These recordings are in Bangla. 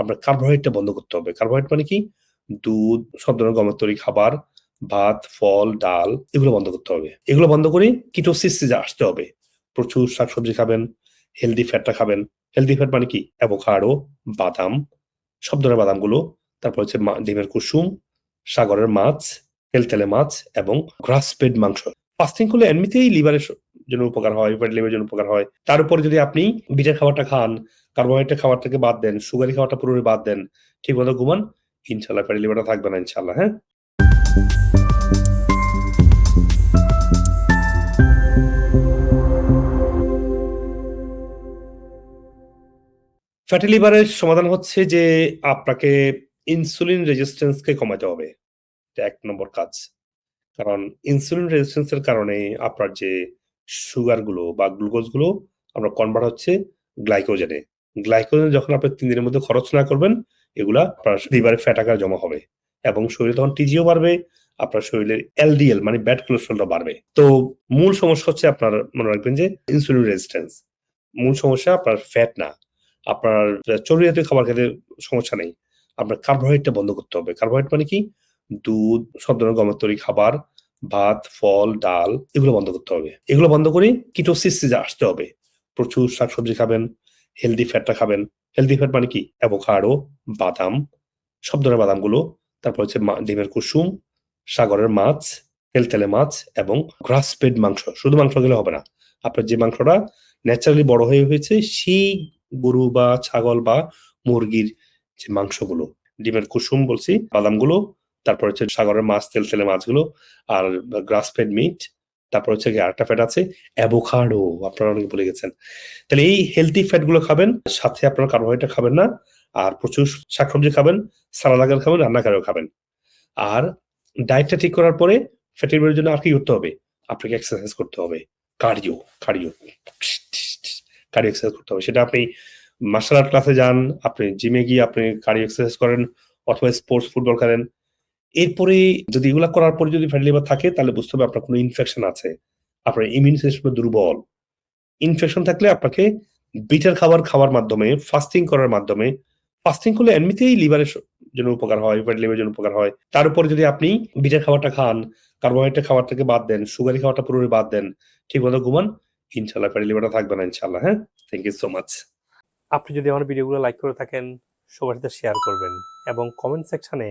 আপনার কার্বোহাইড্রেটটা বন্ধ করতে হবে। কার্বোহাইড্রেট মানে কি? দুধ, সব ধরনের গমের তৈরি খাবার, ভাত, ফল, ডাল এগুলো বন্ধ করতে হবে। এগুলো বন্ধ করে কিটোসিস আসতে হবে। প্রচুর শাকসবজি খাবেন, হেলথি ফ্যাটটা খাবেন। হেলদি ফ্যাট মানে কি? অ্যাভোকাডো, বাদাম, সব ধরনের বাদামগুলো, তারপর হচ্ছে ডিমের কুসুম, সাগরের মাছ, তেলতেলে মাছ এবং গ্রাস ফেড মাংস। ফাস্টিং করলে এমনিতেই লিভারের জন্য উপকার হয়, ফ্যাটি লিভারের জন্য উপকার হয়। তার উপরে যদি আপনি বিটের খাবারটা খান, কার্বোহাইড্রেট খাবারটাকে বাদ দেন, সুগারি খাবারটা পুরোপুরি বাদ দেন, ঠিক মতো ঘুমান, ইনশাল্লাহ ফ্যাটি লিভারটা থাকবে না ইনশাল্লাহ হ্যাঁ? ফ্যাটি লিভারের সমাধান হচ্ছে যে আপনাকে ইনসুলিন রেজিস্ট্যান্সকে কমাতে হবে। এটা এক নম্বর কাজ। কারণ ইনসুলিন রেজিস্ট্যান্সের কারণে আপনার যে সুগারগুলো বা গ্লুকোজগুলো আপনার কনভার্ট হচ্ছে গ্লাইকোজেনে। গ্লাইকোজেন যখন আপনি তিন দিনের মধ্যে খরচ না করবেন, এগুলা আপনার লিভারে ফ্যাট আকার জমা হবে। এবং শরীরে তখন টিজিও বাড়বে, আপনার শরীরের এলডিএল মানে ব্যাড কোলেস্টেরলটা বাড়বে। তো মূল সমস্যা হচ্ছে আপনার মনে রাখবেন যে ইনসুলিন রেজিস্ট্যান্স। মূল সমস্যা আপনার ফ্যাট না। আপনার চর্বি জাতীয় খাবার খেতে সমস্যা নেই। আপনার কার্বোহাইড্রেটটা বন্ধ করতে হবে। কার্বোহাইড্রেট মানে কি? দুধ, সব ধরনের গমের তৈরি খাবার, ভাত, ফল, ডাল এগুলো বন্ধ করতে হবে। এগুলো বন্ধ করে কিটোসিস আসতে হবে। প্রচুর শাকসবজি খাবেন, হেলদি ফ্যাটটা খাবেন। হেলদি ফ্যাট মানে কি? অ্যাভোকাডো, বাদাম, সব ধরনের বাদামগুলো, তারপর হচ্ছে ডিমের কুসুম, সাগরের মাছ, তেলতেলে মাছ এবং গ্রাস ফেড মাংস। শুধু মাংস খেলে হবে না। আপনার যে মাংসটা ন্যাচারালি বড় হয়ে হয়েছে সেই গরু বা ছাগল বা মুরগির যে মাংসগুলো, ডিমের কুসুম বলছি, বাদামগুলো, তারপর হচ্ছে সাগরের মাছ, তেলতেলে মাছগুলো আর গ্রাস ফেড মিট, তারপর হচ্ছে আরেকটা ফ্যাট আছে অ্যাভোকাডো আপনারা অনেকে ভুলে গেছেন। তাহলে এই হেলদি ফ্যাটগুলো খাবেন, সাথে আপনারা কার্বোহাইড্রেট খাবেন না। আর প্রচুর শাকসবজি খাবেন, সালাদ আকারে খাবেন, রান্না করেও খাবেন। আর ডায়েটটা ঠিক করার পরে ফ্যাটি লিভারের জন্য আর কি করতে হবে? আপনাকে এক্সারসাইজ করতে হবে। Cardio, cardio. কার্ডিও এক্সারসাইজ করতে হবে। সেটা আপনি মার্শাল আর্ট ক্লাসে যান, আপনি জিমে গিয়ে আপনি কার্ডিও এক্সারসাইজ করেন অথবা স্পোর্টস ফুটবল খেলেন। এরপরে যদি এগুলা করার পরে যদি ফ্যাটি লিভার থাকে তাহলে বুঝতে হবে আপনার কোনো ইনফেকশন আছে। আপনার ইমিউন সিস্টেম দুর্বল। ইনফেকশন থাকলে আপনাকে বিটার খাবার খাওয়ার মাধ্যমে, ফাস্টিং করার মাধ্যমে, ফাস্টিং করলে এমনিতেই লিভারের জন্য উপকার হয়, ফ্যাটি লিভারের জন্য উপকার হয়। তার উপরে যদি আপনি বিটের খাবারটা খান, কার্বোহাইড্রেট খাবারটাকে বাদ দেন, সুগারি খাবারটা পুরোপুরি বাদ দেন, ঠিক মতো ঘুমান, ইনশাআল্লাহ ফ্যাটি লিভারটা থাকবে না ইনশাআল্লাহ, হ্যাঁ? Thank you so much. আপনি যদি আমার ভিডিওগুলো লাইক করে থাকেন, সবার সাথে শেয়ার করবেন এবং কমেন্ট সেকশনে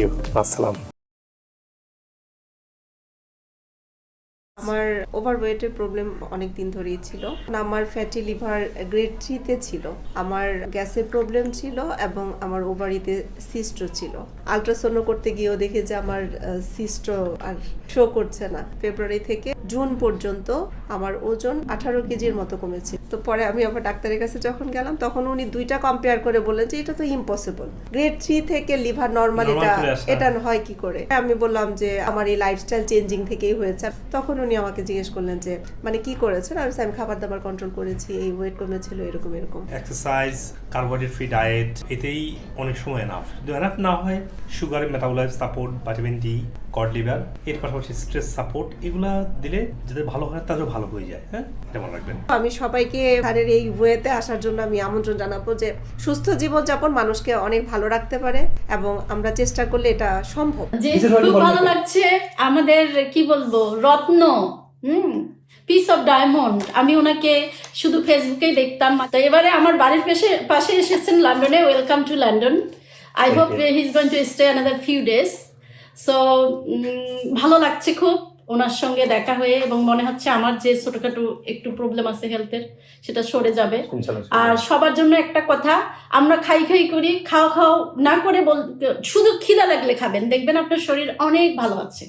ইউ। আসসালাম। আমার ওভারওয়েটের প্রবলেম অনেক দিন ধরেই ছিল। আমার ফ্যাটি লিভার গ্রেড থ্রিতে ছিল। আমার গ্যাসের প্রবলেম ছিল এবং আমার ওভারিতে সিস্ট ছিল। আলট্রাসাউন্ড করতে গিয়েও দেখে যে আমার সিস্ট আর শো করছে না। ফেব্রুয়ারি থেকে জুন পর্যন্ত আমার ওজন আঠারো কেজির মতো কমেছে। তো পরে আমি আবার ডাক্তারের কাছে যখন গেলাম তখন উনি দুইটা কম্পেয়ার করে বললেন যে এটা তো ইম্পসিবল গ্রেড থ্রি থেকে লিভার নর্মাল এটা এটা হয় কি করে? আমি বললাম যে আমার এই লাইফস্টাইল চেঞ্জিং থেকেই হয়েছে। তখন উনি আমাকে জিজ্ঞেস করলেন যে মানে কি করেছেন? আমি আমি খাবার দাবার কন্ট্রোল করেছি এই ওয়েট কমেছিল এরকম এরকম। এক্সারসাইজ কার্বোহাইড্রেট ফ্রি ডায়েট এতেই অনেক সময় এনাফ যদি এনাফ না হয় সুগারের metabolise support vitamin D cod liver এর পাশাপাশি স্ট্রেস সাপোর্ট এগুলা দিলে যাদের ভালো হয় তাদেরও ভালো হয়ে যায় হ্যাঁ? এটা মনে রাখবেন। আমি সবাইকে স্যারের এই ওয়েতে আসার জন্য আমি আমন্ত্রণ জানাব যে সুস্থ জীবনযাপন মানুষকে অনেক ভালো রাখতে পারে এবং আমরা চেষ্টা করলে এটা সম্ভব। যে খুব ভালো লাগছে আমাদের কি বলব রত্ন হুম? পিস অফ ডায়মন্ড আমি ওনাকে শুধু ফেসবুকেই দেখতাম। তো এবারে আমার বাড়ির পাশে পাশে এসেছেন লন্ডনে welcome to London I hope. He is going to stay another few days so ভালো লাগছে খুব ওনার সঙ্গে দেখা হয়ে এবং মনে হচ্ছে আমার যে ছোটখাটো একটু প্রবলেম আছে হেলথের সেটা সরে যাবে। আর সবার জন্য একটা কথা আমরা খাই খাই করি খাওয়া খাওয়া না করে বল শুধু খিদা লাগলে খাবেন। দেখবেন আপনার শরীর অনেক ভালো আছে।